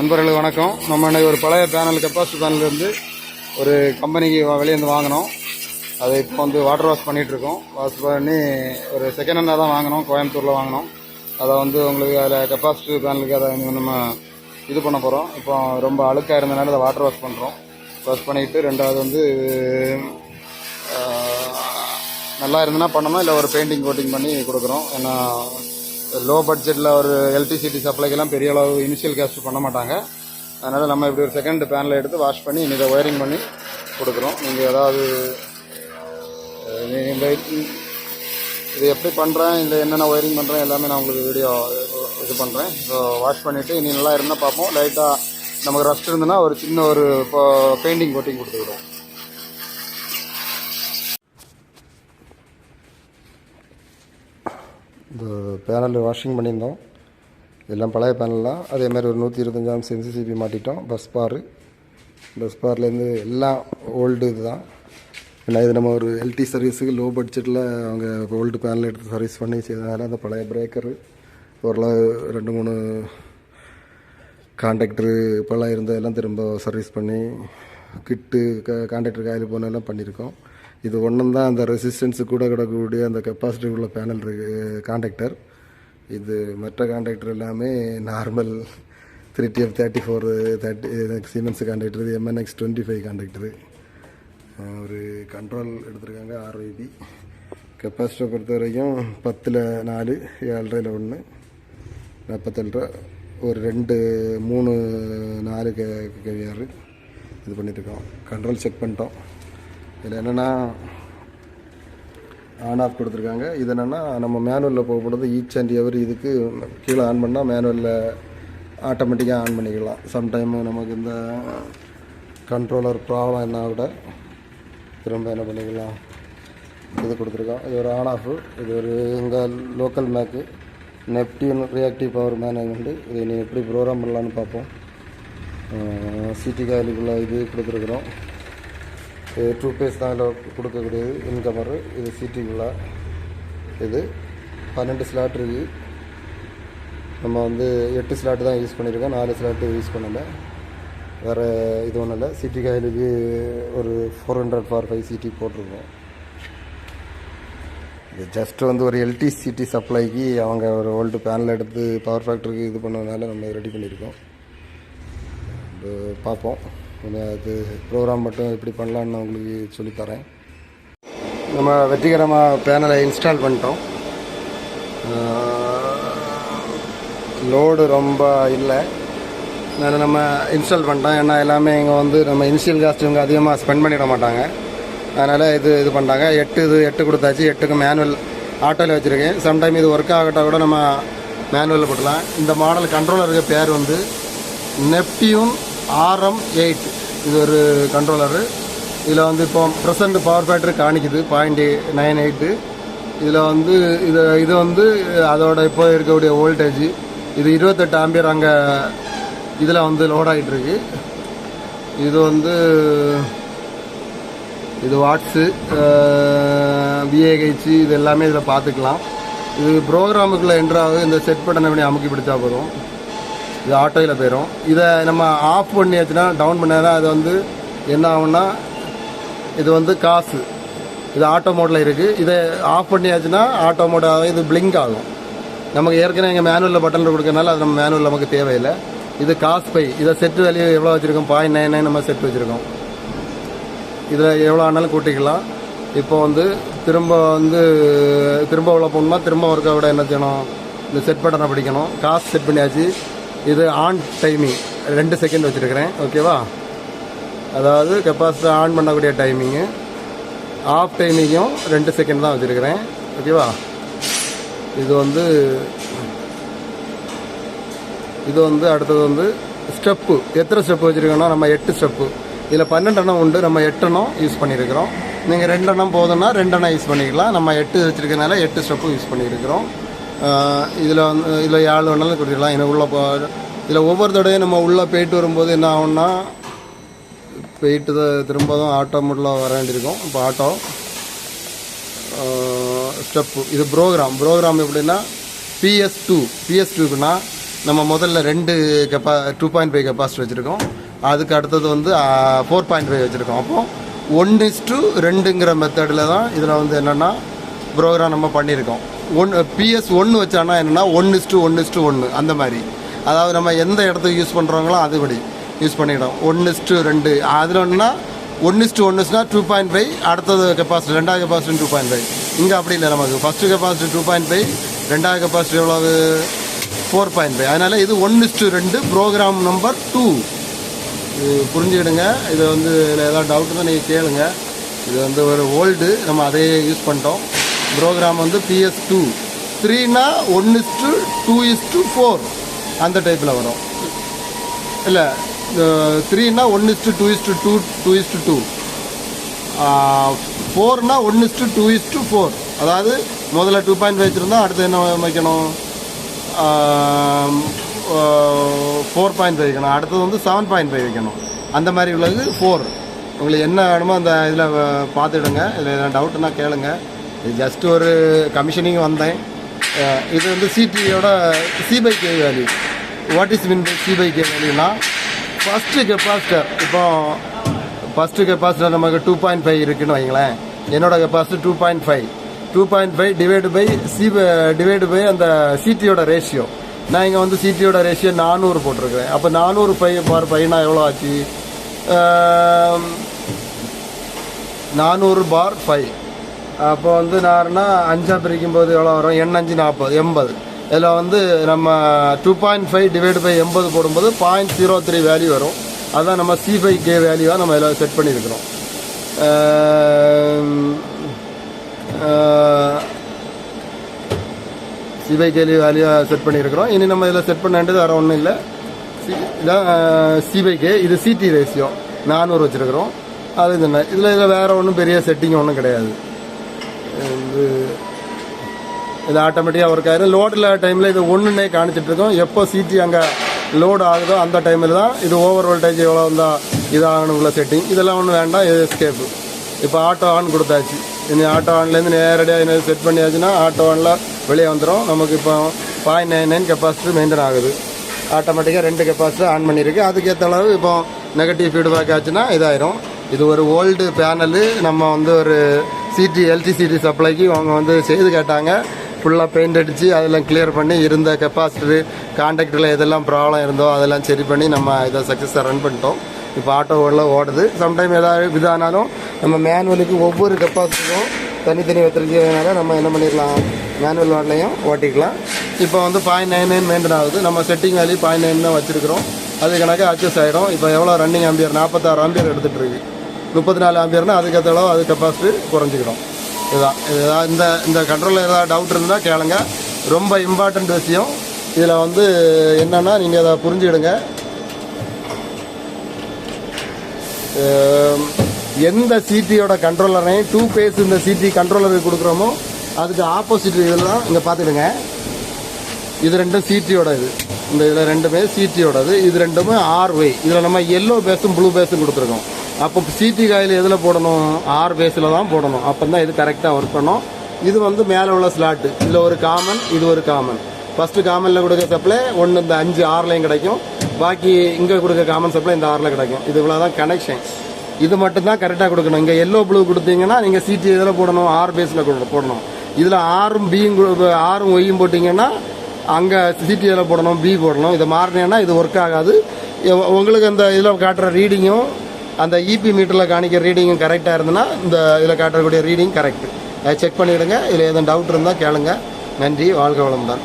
நண்பர்களுக்கு வணக்கம். நம்ம இன்னைக்கு ஒரு பழைய பேனல் கெப்பாசிட்டி பேனல் இருந்து ஒரு கம்பெனிக்கு வெளியேருந்து வாங்கினோம். அதை இப்போ வந்து வாட்டர் வாஷ் பண்ணிகிட்ருக்கோம் இருக்கோம். வாஷ் பண்ணி ஒரு செகண்ட் ஹேண்டாக தான் வாங்கினோம். கோயம்புத்தூரில் வாங்கினோம். அதை வந்து உங்களுக்கு அதில் கெப்பாசிட்டி பேனலுக்கு அதை நம்ம இது பண்ண போகிறோம் இப்போ ரொம்ப அழுக்காக இருந்தனால அதை வாட்டர் வாஷ் பண்ணுறோம் வாஷ் பண்ணிட்டு ரெண்டாவது வந்து நல்லா இருந்ததுன்னா பண்ணணும்? இல்லை ஒரு பெயிண்டிங் கோட்டிங் பண்ணி கொடுக்குறோம்? ஏன்னா லோ பட்ஜெட்டில் ஒரு எலக்ட்ரிசிட்டி சப்ளைக்கெல்லாம் பெரிய அளவு இனிஷியல் கேஸ்ட் பண்ண மாட்டாங்க. அதனால் நம்ம இப்படி ஒரு செகண்ட் பேனில் எடுத்து வாஷ் பண்ணி இதை ஒயரிங் பண்ணி கொடுக்குறோம். நீங்கள் ஏதாவது நீ- இந்த இது எப்படி பண்ணுறேன் இல்லை என்னென்ன ஒயரிங் பண்ணுறேன் எல்லாமே நான் உங்களுக்கு வீடியோ இது பண்ணுறேன் ஸோ வாஷ் பண்ணிவிட்டு இனி நல்லா இருந்தால் பார்ப்போம். லைட்டாக நமக்கு ரஸ்ட் இருந்ததுன்னா ஒரு சின்ன ஒரு இப்போ பெயிண்டிங் கோட்டிங் கொடுத்துக்கிடுவோம். இந்த பேனல் வாஷிங் பண்ணியிருந்தோம். எல்லாம் பழைய பேனல் தான். அதே மாதிரி ஒரு நூற்றி இருபத்தஞ்சாம் சென்சிசிபி மாட்டிட்டோம். பஸ் பாரு பஸ் பார்லேருந்து எல்லாம் ஓல்டு இதுதான். ஏன்னா இது நம்ம ஒரு எல்டி சர்வீஸுக்கு லோ பட்ஜெட்டில் அவங்க ஓல்டு பேனல் எடுத்து சர்வீஸ் பண்ணி செய்தனால அந்த பழைய பிரேக்கரு ஓரளவு ரெண்டு மூணு கான்ட்ராக்டரு இப்போல்லாம் இருந்ததெல்லாம் திரும்ப சர்வீஸ் பண்ணி கிட்டு க கான்ட்ராக்டர் காயில் போனெல்லாம் பண்ணியிருக்கோம். இது ஒன்றும் தான் அந்த ரெசிஸ்டன்ஸு கூட கிடக்கக்கூடிய அந்த கெப்பாசிட்டி உள்ள பேனல் இருக்கு இது மற்ற கான்ட்ராக்டர் எல்லாமே normal three TF thirty four thirty Siemens contractor இது எம்என்எக்ஸ் டுவெண்ட்டி ஃபைவ் கான்ட்ராக்டரு ஒரு கண்ட்ரோல் எடுத்திருக்காங்க ஆர்ஐபி கெப்பாசிட்டியை பொறுத்த வரைக்கும் பத்தில் நாலு ஏழரையில் ஒன்று நாற்பத்தேழு ரூபா. ஒரு ரெண்டு மூணு நாலு கே கேவிஆர் இது பண்ணிட்டுருக்கோம். கண்ட்ரோல் செக் பண்ணிட்டோம். இதில் என்னென்னா ஆன் ஆஃப் கொடுத்துருக்காங்க. இது என்னென்னா நம்ம மேனுவலில் போகப்படுறது ஈச் அண்ட் எவரி இதுக்கு கீழே ஆன் பண்ணால் மேனுவலில் ஆட்டோமேட்டிக்காக ஆன் பண்ணிக்கலாம். சம்டைம் நமக்கு இந்த கண்ட்ரோலர் ப்ராப்ளம் என்ன விட திரும்ப என்ன பண்ணிக்கலாம். இது கொடுத்துருக்கோம். இது ஒரு ஆன் ஆஃப் இது ஒரு எங்கள் local make Neptune reactive power management இதை நீ எப்படி ப்ரோக்ராம் பண்ணலான்னு பார்ப்போம். சிடி காயிலுக்குள்ள இது கொடுத்துருக்குறோம். டூ பேஸ் தான் அதில் கொடுக்கக்கூடியது. இன்கமரு இது சிடிக்குள்ள இது பன்னெண்டு ஸ்லாட் இருக்குது நம்ம வந்து எட்டு ஸ்லாட்டு தான் யூஸ் பண்ணியிருக்கோம். நாலு ஸ்லாட்டு யூஸ் பண்ணலை. வேறு இது ஒன்றும் இல்லை. சிட்டி காயிலுக்கு ஒரு four hundred for five CT போட்டிருக்கோம். இது ஜஸ்ட் வந்து ஒரு எல்டிசிடி சப்ளைக்கு அவங்க ஒரு ஓல்டு பேனல் எடுத்து பவர் ஃபேக்டருக்கு இது பண்ணதுனால நம்ம ரெடி பண்ணியிருக்கோம். பார்ப்போம். அது ப்ரோக்ராம் மட்டும் எப்படி பண்ணலான்னு நான் உங்களுக்கு சொல்லித்தரேன். நம்ம வெற்றிகரமாக பேனலை இன்ஸ்டால் பண்ணிட்டோம். லோடு ரொம்ப இல்லை. அதனால் நம்ம இன்ஸ்டால் பண்ணிட்டோம். ஏன்னா எல்லாமே இங்கே வந்து நம்ம இனிஷியல் காஸ்ட் இவங்க அதிகமாக ஸ்பெண்ட் பண்ணிட மாட்டாங்க. அதனால் இது இது பண்ணிட்டாங்க. எட்டு இது எட்டு கொடுத்தாச்சு. எட்டுக்கு மேனுவல் ஆட்டோவில் வச்சுருக்கேன். சம்டைம் இது ஒர்க் ஆகட்டா கூட நம்ம மேனுவலில் போட்டலாம் இந்த மாடல் கண்ட்ரோலருக்கு பேர் வந்து நெப்டியூன் ஆர்எம் எயிட். இது ஒரு கண்ட்ரோலரு இதில் வந்து இப்போ ப்ரெசண்ட் பவர் ஃபேக்டர் காணிக்குது பாயிண்ட் நைன் எயிட்டு இதில் வந்து இது இது வந்து அதோட இப்போ இருக்கக்கூடிய வோல்டேஜ் இது இருபத்தெட்டு ஆம்பியர் அங்கே இதில் வந்து லோடாகிட்டுருக்கு ஆகிட்டு இது வந்து இது வாட்ஸு பிஏஹெச் இது எல்லாமே இதில் பார்த்துக்கலாம் இது ப்ரோக்ராமுக்குள்ளே என்ட்ராக இந்த செட் பட்டனை பண்ணி அமுக்கி பிடிச்சா போதும். இது ஆட்டோவில் போயிடும் இதை நம்ம ஆஃப் பண்ணியாச்சுன்னா டவுன் பண்ணாதான் அது வந்து என்ன ஆகும்னா இது வந்து காசு. இது ஆட்டோ மோடில் இருக்குது இதை ஆஃப் பண்ணியாச்சுன்னா ஆட்டோ மோடாக இது பிளிங்க் ஆகும். நமக்கு ஏற்கனவே எங்கள் மேனுவலில் பட்டன் கொடுக்கறனால அது நம்ம மேனுவல் நமக்கு தேவையில்லை. இது காசு பை இதை செட்டு வேல்யூ எவ்வளோ வச்சுருக்கோம்? பாயிண்ட் நைன் நைன் நம்ம செட் வச்சுருக்கோம். இதில் எவ்வளோ ஆனாலும் கூட்டிக்கலாம். இப்போ வந்து திரும்ப வந்து திரும்ப உள்ள போகணுமா? திரும்ப ஒர்க்கை விட என்ன செய்யணும்? இந்த செட் பட்டனை பிடிக்கணும். காசு செட் பண்ணியாச்சு. இது ஆன் டைமிங் ரெண்டு செகண்ட் வச்சுருக்கிறேன். ஓகேவா அதாவது கெப்பாசிட்டி ஆன் பண்ணக்கூடிய டைமிங்கு ஆஃப் டைமிங்கும் ரெண்டு செகண்ட் தான் வச்சுருக்கிறேன். ஓகேவா இது வந்து இது வந்து அடுத்தது வந்து ஸ்டெப்பு எத்தனை ஸ்டெப்பு வச்சுருக்கோன்னா நம்ம எட்டு ஸ்டெப்பு இதில் பன்னெண்டு எண்ணம் உண்டு. நம்ம எட்டு எண்ணம் யூஸ் பண்ணியிருக்கிறோம். நீங்கள் ரெண்டு எண்ணம் போதும்னா ரெண்டு எண்ணம் யூஸ் பண்ணிக்கலாம். நம்ம எட்டு வச்சுருக்கனால எட்டு ஸ்டெப்பு யூஸ் பண்ணியிருக்கிறோம். இதில் வந்து இதில் ஏழு வேணாலும் குடிக்கலாம். எனக்கு உள்ள போ இதில் ஒவ்வொரு தடவையும் நம்ம உள்ளே போயிட்டு வரும்போது என்ன ஆகும்னா போயிட்டு தான் திரும்ப தான் ஆட்டோ மட்டும் வர வேண்டியிருக்கும். இப்போ ஆட்டோ ஸ்டெப்பு இது ப்ரோக்ராம் ப்ரோக்ராம் எப்படின்னா பிஎஸ் டூ பிஎஸ் டூக்குன்னா நம்ம முதல்ல ரெண்டு கெப்பா டூ பாயிண்ட் ஃபைவ் கெப்பாசிட்டி வச்சுருக்கோம். அதுக்கு அடுத்தது வந்து ஃபோர் பாயிண்ட் ஃபைவ் வச்சுருக்கோம். அப்போது ஒன் இஸ் டூ ரெண்டுங்கிற மெத்தடில் தான் இதில் வந்து என்னென்னா ப்ரோக்ராம் நம்ம பண்ணியிருக்கோம். ஒன் பிஎஸ் ஒன்று வச்சானா என்னென்னா ஒன் இஸ்ட்டு ஒன் இஸ்டு ஒன்று அந்த மாதிரி. அதாவது நம்ம எந்த இடத்துக்கு யூஸ் பண்ணுறோங்களோ அதுபடி யூஸ் பண்ணிடும் ஒன் இஸ் ரெண்டு. அதில் ஒன்றுனா ஒன் இஸ்ட்டு ஒன்றுனா டூ பாயிண்ட் ஃபைவ் அடுத்தது கெப்பாசிட்டி ரெண்டாவது கெப்பாசிட்டி டூ பாயிண்ட் ஃபைவ் இங்கே அப்படி இல்லை நமக்கு. First capacity two point five ரெண்டாவது கெப்பாசிட்டி எவ்வளவு? ஃபோர் பாயிண்ட் ஃபைவ் அதனால் இது ஒன் இஸ் ரெண்டு ப்ரோக்ராம் நம்பர் டூ இது புரிஞ்சுக்கிடுங்க. இதை வந்து இதில் ஏதாவது டவுட் தான் நீங்கள் கேளுங்க. இது வந்து ஒரு ஓல்டு நம்ம அதையே யூஸ் பண்ணிட்டோம். ப்ரோக்ராம் வந்து PS two த்ரீனா one is to is to four அந்த டைப்பில் வரும். இல்லை த்ரீனா one is to two is to two two is to two ஃபோர்னா one is to two is to four அதாவது முதல்ல டூ பாயிண்ட் வச்சுருந்தா அடுத்து என்ன வைக்கணும்? ஃபோர் பாயிண்ட் ஃபைவ் வைக்கணும். அடுத்தது வந்து செவன் பாயிண்ட் ஃபைவ் வைக்கணும். அந்த மாதிரி உள்ளது ஃபோர் உங்களுக்கு என்ன வேணுமோ அந்த இதில் பார்த்துடுங்க இதில் எதனா டவுட்னா கேளுங்கள் ஜஸ்ட் ஒரு கமிஷனிங் வந்தேன். இது வந்து சிடியோட C by K value what is mean by C by K வேல்யூனா first capacitor இப்போ ஃபஸ்ட்டு கெப்பாசிட்டர் நமக்கு டூ பாயிண்ட் ஃபைவ் இருக்குன்னு வைங்களேன். என்னோட capacity two point five two point five divide by C divide by அந்த சிடியோட ரேஷியோ நான் இங்கே வந்து சிடியோட ரேஷியோ நானூறு போட்டிருக்கிறேன். அப்போ நானூறு பை பார் பைனா எவ்வளோ ஆச்சு? நானூறு பார் ஃபைவ் அப்போ வந்து நார்னா அஞ்சாக பிரிக்கும் போது எவ்வளோ வரும்? எண்ணஞ்சு நாற்பது எண்பது. இதில் வந்து நம்ம two point five divide by எண்பது போடும்போது பாயிண்ட் ஜீரோ த்ரீ வேல்யூ வரும். அதான் நம்ம சி ஃபைவ் கே வேல்யூவாக நம்ம இதில் செட் பண்ணியிருக்கிறோம் சி ஃபைவ் கேலி வேல்யூவாக செட் பண்ணியிருக்கிறோம் இனி நம்ம இதில் செட் பண்ண வேண்டியது வேறு ஒன்றும் இல்லை. சி இதான் சிவை கே இது சிடி ரேஷியோ நானூறு வச்சுருக்கிறோம். அது இது என்ன? இதில் இதில் வேறு ஒன்றும் பெரிய செட்டிங் ஒன்றும் கிடையாது. இது இது ஆட்டோமேட்டிக்காக ஒர்க் ஆகிடும் லோடு இல்லாத டைமில் இது ஒன்றுனே காணிச்சிட்டு இருக்கோம் எப்போ சிடி அங்கே லோடு ஆகுதோ அந்த டைமில் தான் இது ஓவர் வோல்டேஜ் எவ்வளோ இருந்தால் இதாகணும் உள்ள செட்டிங் இதெல்லாம் ஒன்றும் வேண்டாம் இது எஸ்கேப்பு இப்போ ஆட்டோ ஆன் கொடுத்தாச்சு. இனி ஆட்டோ ஆன்லேருந்து நேரடியாக என்ன செட் பண்ணியாச்சுன்னா ஆட்டோ ஆனில் வெளியே வந்துடும் நமக்கு இப்போ point nine nine capacity maintain ஆகுது. ஆட்டோமேட்டிக்காக ரெண்டு கெப்பாசிட்டி ஆன் பண்ணியிருக்கு. அதுக்கேற்ற அளவு இப்போ நெகட்டிவ் ஃபீட்பேக் ஆச்சுன்னா இதாயிரும். இது ஒரு ஓல்டு பேனலு. நம்ம வந்து ஒரு சிடி எல்டிசிடி சப்ளைக்கு அவங்க வந்து செய்து கேட்டாங்க. ஃபுல்லாக பெயிண்ட் அடித்து அதெல்லாம் கிளியர் பண்ணி இருந்த கெப்பாசிட்டரு கான்டாக்டில் எதெல்லாம் ப்ராப்ளம் இருந்தோ அதெல்லாம் சரி பண்ணி நம்ம இதை சக்ஸஸாக ரன் பண்ணிட்டோம். இப்போ ஆட்டோவெல்லாம் ஓடுது. சம்டைம் ஏதாவது இதானாலும் நம்ம மேனுவலுக்கு ஒவ்வொரு கெப்பாசிட்டிக்கும் தனித்தனி வச்சிருக்கிறதுனால நம்ம என்ன பண்ணிடலாம்? மேனுவல் வாட்லையும் ஓட்டிக்கலாம். இப்போ வந்து பாயிண்ட் நைன் நைன் மெயின்டைன் ஆகுது. நம்ம செட்டிங் வேலி பாயிண்ட் நைன் தான் வச்சுருக்கிறோம். அது கணக்கு அட்ஜஸ்ட் ஆகிடும் இப்போ எவ்வளோ ரன்னிங் ஆம்பியர் நாற்பத்தாறு ஆம்பியர் எடுத்துகிட்டு இருக்கு. முப்பத்தி நாலு ஆம்பியர்னா அதுக்கேற்ற அளவு அது கெப்பாசிட்டி குறைஞ்சிக்கிடும். இதுதான். இதுதான் இந்த இந்த கண்ட்ரோலில் ஏதாவது டவுட் இருந்தால் கேளுங்க. ரொம்ப இம்பார்ட்டண்ட் விஷயம். இதில் வந்து என்னென்னா நீங்கள் அதை புரிஞ்சுக்கிடுங்க. எந்த சிடியோட கண்ட்ரோலரையும் டூ பேஸ் இந்த சிடி கண்ட்ரோலருக்கு கொடுக்குறோமோ அதுக்கு ஆப்போசிட் இதெல்லாம் இங்கே பார்த்துக்கிடுங்க இது ரெண்டும் சிடியோட இது இந்த இதில் ரெண்டுமே சிடியோடது இது ரெண்டுமே ஆர்வே இதில் நம்ம எல்லோ பேஸும் ப்ளூ பேஸும் கொடுத்துருக்கோம். அப்போ சிடி காயில் எதில் போடணும்? ஆர் பேஸில் தான் போடணும். அப்போ தான் இது கரெக்டாக ஒர்க் பண்ணும். இது வந்து மேலே உள்ள ஸ்லாட்டு இதில் ஒரு காமன் இது ஒரு காமன் ஃபஸ்ட்டு காமனில் கொடுக்க சப்ளை ஒன்று இந்த அஞ்சு ஆறுலையும் கிடைக்கும். பாக்கி இங்கே கொடுக்க காமன் சப்ளை இந்த ஆறில் கிடைக்கும். இது இவ்வளோ தான் கனெக்ஷன் இது மட்டும் தான் கரெக்டாக கொடுக்கணும். இங்கே எல்லோ ப்ளூ கொடுத்தீங்கன்னா நீங்கள் சிடி இதில் போடணும்? ஆர் பேஸில் போடணும். இதில் ஆறும் பியும் ஆறும் ஒய்யும் போட்டிங்கன்னா அங்கே சிடியில் போடணும்? பி போடணும். இதை மாறினேன்னா இது ஒர்க் ஆகாது. உங்களுக்கு அந்த இதில் காட்டுற ரீடிங்கும் அந்த இபி மீட்டரில் காணிக்கிற ரீடிங்கும் கரெக்டாக இருந்ததுன்னா இந்த இதில் காட்டக்கூடிய ரீடிங் கரெக்ட் செக் பண்ணிவிடுங்க இதில் எதுவும் டவுட் இருந்தால் கேளுங்க. நன்றி. வாழ்க வளம்தான்